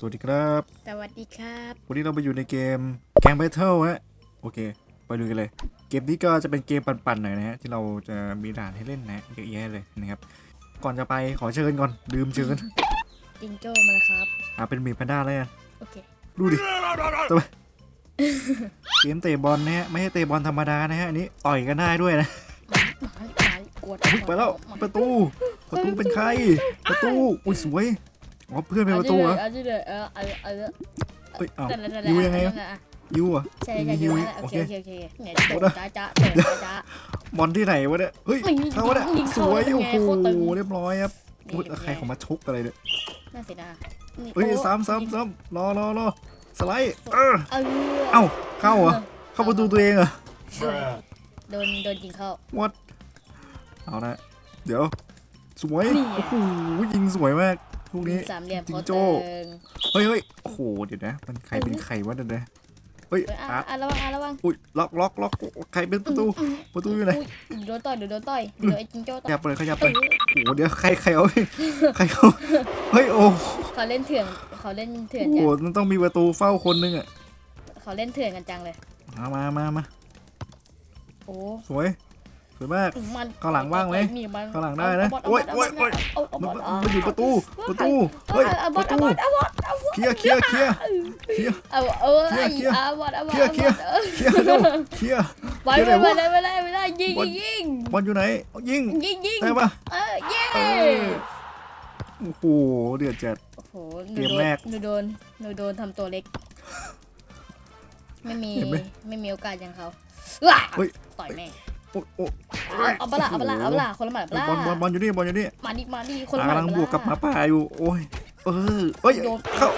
สวัสดีครับสวัสดีครับ วันนี้เราไปอยู่ในเกมแกง b บ t เทิลฮะโอเค ไปดูกันเลย เกมนี้ก็จะเป็นเกมปั่นๆหน่อยนะฮะที่เราจะมีด่านให้เล่นนะเยอะแยะเลยนะครับ ก่อนจะไปขอเชิญก่อนลืมเชิญจิงโจ้มาแล้วครับอ่าเป็นหมีแพนด้าเลยกันโอเคดูดิทำไมเกมเตะบอลนะฮะไม่ใช่เตะบอลธรรมดานะฮะอันนี้ต่อยกันได้ด้วยนะหมาหมากวดอุ๊ยไปแล้วประตูประตูเป็นใคร ประตูอุ้ยสวย อ๋อเพื่อนเป็นประตูเหรอเอาดิเลยเออเออเออเฮ้ยอ้าวนั่นแหละนั่นแหยูละยังไงวะนั่นแหละยูอะใช่ใช่ยูยูยูโอโอเคเคโอเคโอเคเนี่ยโดดจ้าจ้าโดดจ้าจ้าบอลที่ไหนวะเนี่ยเฮ้ยไม่มีเข้าวะเนี่ยยิงสเข้าวยได้โอ้ไงโหโคตรตึงเรียบร้อยครับนี่อุ๊ยเป็นใครไงเขามาชกอะไรเนี่ยน่าเสียดายนี่เฮ้ยโอ้ซ้ำซ้ำซ้ำรอรอรอสไลด์เออเออเอ้าเข้าเหรอเข้าประตูตัวเองเหรอโดนโดนยิงเข้าวัดเอาละเดี๋ยวสวยนี่โอ้โหยิงสวยมาก พวกนี้สามเหลี่ยมจิโคงตรโจ้ตึงเฮ้ยเฮ้ยโอ้โหเดี๋ยวนะ มันใครเป็นใครวะเดี๋ยวนะเฮ้ยเฮ้ยอะอาร์ตอะระวังอะระวังอุ้ยล็อกล็อกล็อกใครเป็นประตูประตูอยู่ไหนอุ๊ยโดนต่อยเดี๋ยวโดนต่อยเดี๋ยวไอ้จิงโจ้ขต่อยยับไปเลยขยับเอไปอโอ้โหเดี๋ยวใครใครเอาใครเอาเฮ้ยโอ้เขาเล่นเถื่อนเขาเล่นเถื่อนโหจังมันต้องมีประตูเฝ้าคนนึงอะเขาเล่นเถื่อนกันจังเลยมามามามาโอ้สวย สวยมากมันข้างหลังว่างไหมมีมันข้างหลังได้นะเาบโอ้ยเาโอ้ยบโอ้ยเอาเอามันบอลเอามันอยู่ประตูประตูเฮ้เฮ้ยยเอาบปอลระเอาตูบอลเอาบอลเคลียร์เคลียร์เคลียร์เคลียร์เอาเออเคลียร์เคลียร์เอาบอลเอาบอลเคลียร์เคลียร์เคลียร์เร็วเคลียร์ไปเคลียร์ไปไหนไปวะเลยไปเลยไปเลยยิงบอลยิงบอลอยู่ไหนเอายิงยิงยิงได้ปะเออเย้เออโอ้โหเดือดจัดโอ้โหหเกนูมโดแรนกหนูโดนหนูโดนทำตัวเล็ก ไม่มีเห็นไหมไม่มีโอกาสอย่างเขาว้าเฮ้ยต่อยแม่งโอ้โอ้เอาเอาปะละเอาปะละเอาปะละคนละหมัดเฮ้ยปะบอลบอลละบอลอยู่นี่บอลอยู่นี่มาดิมาดิคนละอ่าหมัดกำลังปะบวกกับหมาละป่าอยู่โอ้ยเออเอ้ยโดนเข้า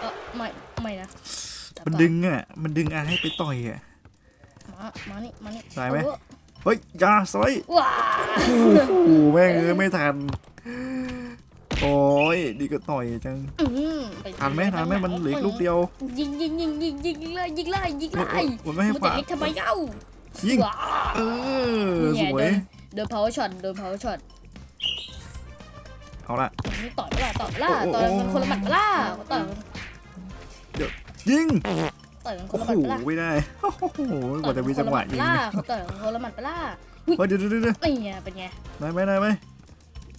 เออไม่ไม่นะมันดึงอะมันดึงอาให้ไปต่อยอะมามานี่มานี่ได้ไหมเออเฮ้ยอยาสไลด์ว้าโอ้โหแม่งเอ้ยไม่ทันโอ้ยดีก็ต่อยจังอืมปทันไหมทันไหมมันเหลืออีกลูกเดียว ยิงยิงยิงยิงยิงเลยยิงเลยยิงเลยมันไม่ให้มึงขจะวายิงทำไมเอ้า ยิงว้าเออสเนี่ยวโดยนโดน power shot โดน power shot เอาละ นี่ต่อยเปล่าต่อยเปล่าโอ้โห ต่อยมันคนละหมัดเปล่าต่อยมันยิงต่อยมันคโอ้นละโหหมัดเปล่าไม่ได้โอ้โหกว่าจะมีจังหวะยิงเขาต่อยมันคนละหมัดเปล่าเฮ้ยเดี๋ยวเดี๋ยวเดี๋ยวนี่ไงเป็นไงได้ไหมได้ไหม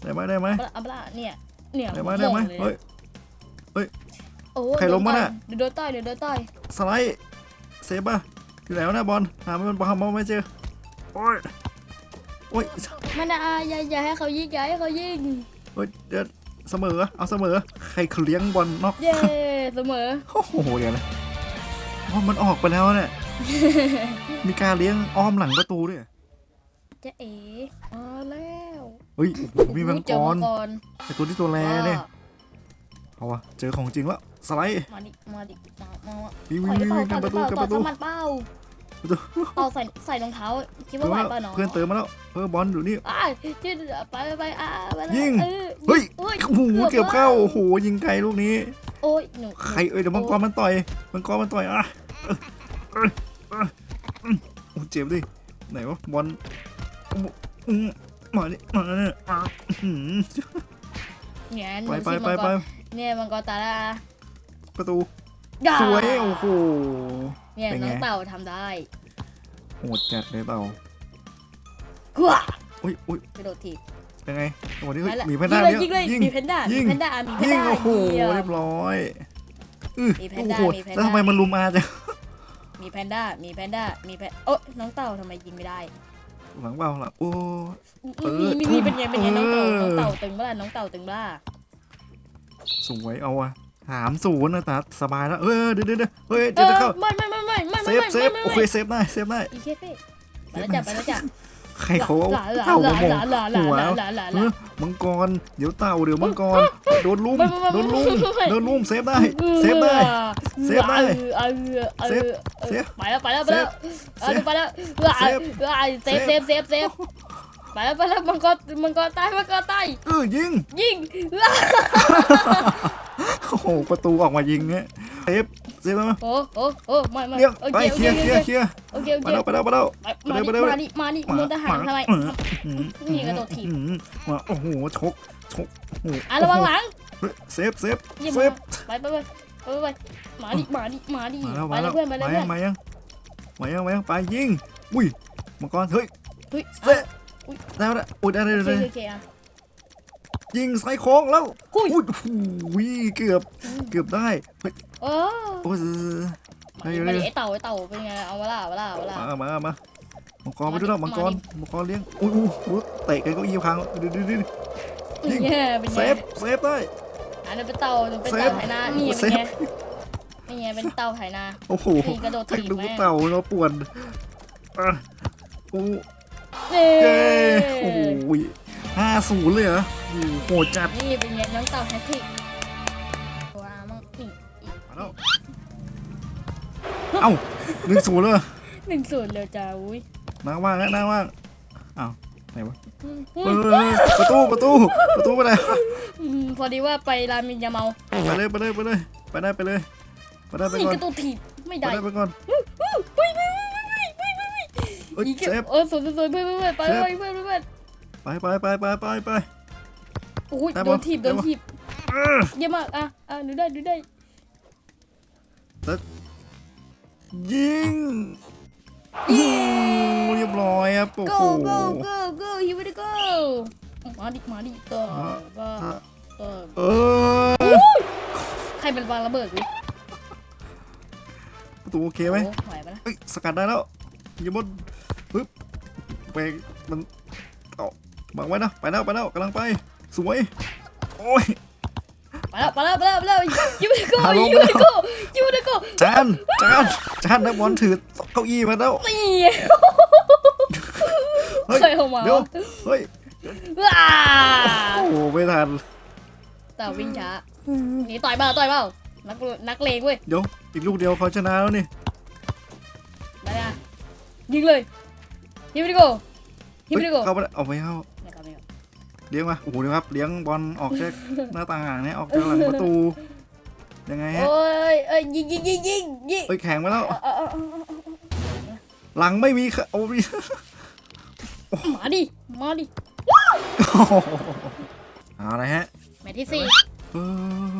ได้ไหมได้ไหมเอาเปล่าเนี่ยเนี่ยได้ไหมได้ไหมโงเฮ้ย โอ้ใครล้มวะน่ะ เดี๋ยวโดนต่อยเดี๋ยวโดนต่อยสไลด์เซฟป่ะ อยู่ไหนวะเนะบอลหาไม่มันบอลมองไม่เจอโอ้ยโอ้ยมันอะอย่าอย่าให้เขายิงอย่าให้เขายิงเฮ้ยเดี๋ยวเสมอเอาเสมอใครคือเลี้ยงบอลนอกเย้เสมอโอ้โหเดี๋ยวนะบอลมันออกไปแล้วเนี่ยมีการเลี้ยงอ้อมหลังประตูด้วยจะเอ๋มาแล้วเฮ้ยโอ้โหมีมังเจกอรมังกรไอตัวที่ตัวแรเนี่ยเอาวะเจอของจริงแล้ว สไลด์มาดิมาดิมามามาวิ่งต่วิ่องยวิ่งเปล่าวิ่งกันประตูต่อยกันเปประล่าตูต่อยสมันเปล่าประตูเอาใส่ใส่รองเท้าคิดว่าไหวเปล่าน้องเพื่อนเติมมาแล้วเออบอลอยู่นี่อ้ายที่ไปไปไปอ่าไปแล้วยิงเออเฮ้ยเฮ้ยโอ้โหเกือบเข้าโอ้โหยิงไกลลูกนี้โอ้ยหนูใครเอ้ยเดี๋ยวมังกรมันต่อยมังกรมันต่อยอะเออเออเอออืมโอ้เจ็บดิไหนวะบอลอืมมาดิมาเนี่ยอะอื้อหือเนี่ยหนูไปไปสิไปมังกไปรเนี่ยมังกรตาละ ประตูด่าสวย โอ้โห เนี่ยเป็นไง น้องเต่าทำได้โหดจัดเลยเต่ากว้าอุ้ยอุ้ยกระโดดถีบยังไงจังหวะนี้ไปเฮ้ยละมีแพนด้ายิงเลยยิยิงงเลยมีแพนด้ายิมีงแพนด้ามีแพนยิงด้าโอ้โหเยี่ยมเรียบร้อยอื้อมีแพโอ้นด้าโหมีแพนด้า แล้วทำไมมันลุมอาจังมีแพนด้ามีแพนด้ามีแพนโอ๊ยน้องเต่าทำไมยิงไม่ได้หลังเบาหลังโอ้เออมีมีมีเป็นไงเป็นไงน้องเต่าเออ น้องเต่าตึงบ้าน้องเต่าตึงบ้าสวยเอาอะ สามศูนย์นะแต่สบายแล้วเออเดี๋ยวเดี๋ยวเดี๋ยวเฮ้ยเดี๋ยวจะเข้าไม่ไม่ไม่ไม่ไม่เซไม่ฟเซฟไม่โอเคเซฟได้เซฟได้อีเคเฟ่ไปแล้วจ้ะไปแล้วจ้ะใครเขาเอาหลาหลาเต่าหลามาหมหงลาหลาหลาหัวหลาหลาหลาหเอลาอมังกรเดี๋ยวเต่าเดี๋ยวมังกรโดนลุ่มไม่ไม่ไม่โดนลุ่มไม่ไม่โดนลุ่มเซฟได้เซฟได้เซฟได้เออเออเซฟเออเซฟไปแล้วไปแล้วไปแล้วเซฟเออไปแล้วเซฟเซฟเซฟเซฟเซฟไปแล้วไปแล้วมังกรมังกรตายมังกรตายเออยิงยิง โอ้โหประตูออกมายิงเนี่ยเซฟเซฟแล้วมั้ยโอ้โอ้โอ้ไม่ไม่เรียกโอไปเคโอเคลีเคยร์เคลียร์เคลียร์โอเคโอไปเคแล้วไปแล้วไปแล้ว มาไปเลยไปเลยดิมาดิมาดิมึงทหารทำไมอืมอืมนี่กระโดดถีบ อืมมาโอ้โหชกชกโอ้โหอะระวังหลังเฮ้ยเซฟเซฟเยี่ยมเซมาฟกไปไปไปไปไปไปมาดิมาดิมาดิมาแล้วไปมาเลแล้ยวเพื่อนไปเลยมาเพื่ยัอนงมายังมายังมายังไปยิงอุ้ยมังกรเฮ้ยเฮ้ยเซฟได้แล้วอุ้ยได้ได้โอเคได้โอเคอะ ยิงใส่โค้งแล้วอุ้ยอุ้ยอุ้ยเกือบเกือบได้เฮ้ยโอ้โอ้ยมาดิมาดิไอเต่าไอเต่าเป็นไงเอามาล่ะเอามาล่ะเอามาล่ะมามามามังกรไปด้วยแล้วมาดิมังกรมังกรเลี้ยงอุ้ยอุ้ยอุ้ยเตะกันเก็อี้พังดูดูดูยิงเนี่ยเป็นเซไงฟเซฟได้อันนั้นเป็นเต่าหนูเป็นเซฟเต่าไถนานี่เซเป็นฟไงนี่ไงเป็นเต่าไถนาโอ้โหนี่กระโดดให้ถีบดูแม่เต่าเราป่วนอะโอ้เย้เย้โอ้ย ห้าศูนย์เลยเหรอโอ้โหโหดจัดนี่เป็นไงน้องเต่าแฮตทริกว้าวมั่งนี่มาแล้วเอ้าหนึ่งศูนย์เลยเหรอหนึ่งส่วนเลยจ้าอุ้ยน้าว่างนะน้าว่างอ้าวไหนวะอืมเออประตูประตูประตูไปไหนวะอืมพอดีว่าไปรามินยาเมาไปเลยไปเลยไปเลยไปได้ไปเลยไปได้ไปนี่ก่อกนระตูถีบไม่ไปได้ได้ไปก่อนไปไปไปไปไปไปเอ้ยอีกเซฟเออสวยสวยสวยเพื่อนเพื่อนเพื่อนไปเซฟไปเพื่อนเพื่อนเพื่อน ไปไปไปไปไปไป โอ้ยได้ปะโดนถีบโดได้นปะ ถีบเออเยี่ยมมากอะอะดูได้ดูได้ยิงอืมเรียบร้อยครับโอ้ go โห go go go here we go มาดิมาดิก็ก็ก็เออใครเป็นวางระเบิดวิประตูโอเคไหม โอ้ไหวปะนะเอ้ยสกัดได้แล้วอยิงบนปึ๊บไปมันเอา บังไว้นะ ไปแล้วไปแล้วกำลังไป สวย โอ้ย ไปแล้วไปแล้วไปแล้วไปแล้วยูนิโก้หาลงยูนิโก้ยูนิโก้จานจานจานนักบอลถือเก้าอี้มาแล้วนี่เฮ้ยเคยออกมาเดี๋ยวเฮ้ยว้าโอ้โหไม่ทันแต่วิ่งช้าหนีต่อยเปล่าต่อยเปล่านักนักเลงเว้ยเดี๋ยวอีกลูกเดียวเขาชนะแล้วนี่ได้นะยิงเลยยูนิโก้ยูเฮ้ยนิโก้เข้าไปเอาไปเข้า ลี้ยงมาโอ้โหเดี๋ยวครับ เลี้ยงบอลออกจากหน้าต่างเนี่ยออกจากหลังประตู ยังไงฮะโอ้ยเอ้ยยิงยิงยิงยิงยิงเฮ้ยแข่งมาแล้ว เออเออเออเออหลังไม่มีค่ะโอ้ยมาดิ มาดิเอาละฮะแมตช์ที่สี่เออ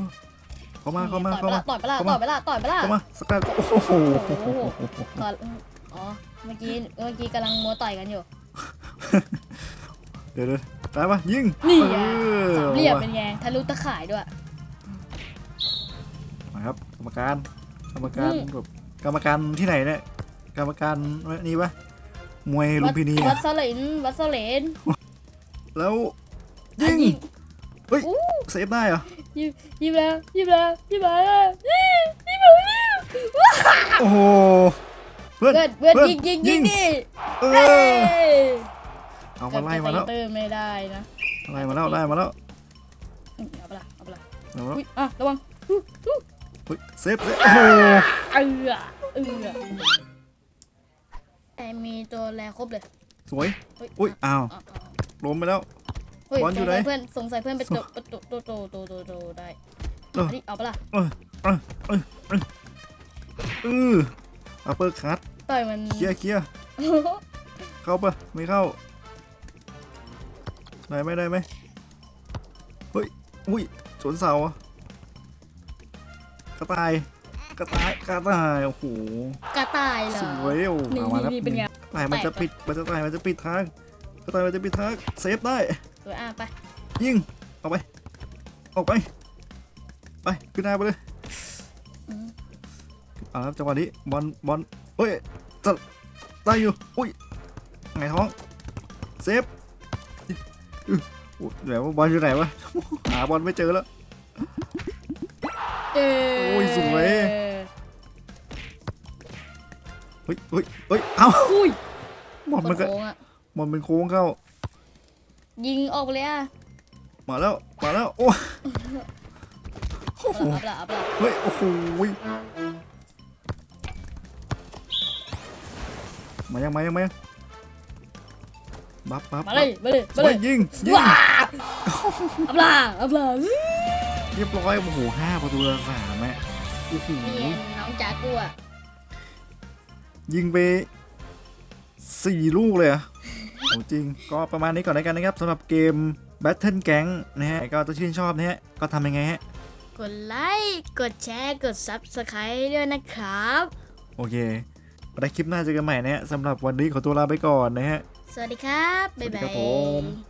เข้ามาเข้ามาต่อยเข้าไปมาละต่อยไปละต่อยไปละต่อยไปละเข้ามาสกัดโอ้โหก่อนอ๋อ เมื่อกี้ เมื่อกี้กำลังมัวต่อยกันอยู่ เดี๋ยวเดี๋ยว ได้ปะยิงนี่เอไงอสามเหลี่ยมเป็นไงทะลุตะข่ายด้วย มาครับกรรมการกรรมการอืมแบบกรรมการที่ไหนเนี่ยกรรมการนี่ปะมวยลุมพินีวัอะดเสลินวัดเสลินแล้วอะยิงเฮ้ยเซฟได้เหรอยิงยิงแล้วยิงแล้วยิงแล้วยิงยิงแล้วยิงโอ้โหเพื่อนเพื่อนเพื่อนยิงยิงยิงดิเอเฮ้อย เอามาไล่มาแล้วเติมไม่ได้นะไล่มาแล้วไล่มาแล้วอืมเอาไปละเอาไปละเอามาแล้วอุ้ยอะระวังเฮ้ยเซฟเซฟโอ้โหเออเออไอมีตัวแรครบเลย สวยเฮ้ยอุ้ยอ้าวอะอะล้มไปแล้วเฮ้ยบอลอยู่ไหนสงสัเพื่อนสงสัยเพื่อนไปโตโตโตโตโตโตโตได้เอออันนี้เอาปะล่ะเอออัปเปอร์คัตต่อยมันเคลียร์เคลียร์เข้าปะไม่เข้า ได้ไหมได้ไหมเฮ้ยอุ้ยสวนเสาอะกระต่ายกระต่ายกระต่ายโอ้โหกระต่ายเหรอสวยโอ้นี่เอามาแล้วนี่เป็นไง กระต่ายมันจะแตกปะปิดมันจะตายมันจะปิดทางกระต่ายมันจะปิดทางเซฟได้ สวยอะไปยิงออกไป ออกไป ไปขึ้นหน้าไปเลย อืมเอาละครับจังหวะนี้บอลบอลเฮ้ยจะได้อยู่ อุ้ยไงท้อง เซฟ อื้ออุ๊ยเดี๋ยวบอลอยู่ไหนวะหาบอลไม่เจอแล้ว เอ้โอ้ยสวย เฮ้ยเฮ้ยเฮ้ยเอ้าอุ้ยบอลคมันนก็โค้งอะบอลเป็นโค้งเข้า ยิงออกไปเลยอะมาแล้ว มาแล้ว โอ้โอ้โหเอาปะล่ะเอาปะล่ะเฮ้ย โอ้โหมายังมายังมายัง บับบับมาเลยมาเลยมาเลยยิงยิงว้าอับลาอับลาเรียบร้อยโอ้โหห้าประตูสามอะโอ้โหน้องจากัวยิงไปสี่ลูกเลยอะโอ้จริง ก็ประมาณนี้ก่อนแล้วกันนะครับสำหรับเกม Battle Gang นะฮะก็จะชื่นชอบนะฮะก็ทำยังไงฮะกดไลค์กดแชร์กด Subscribe ด้วยนะครับ โอเคไปคลิปหน้าเจอกันใหม่นะฮะสำหรับวันนี้ขอตัวลาไปก่อนนะฮะ สวัสดีครับ บ๊ายบาย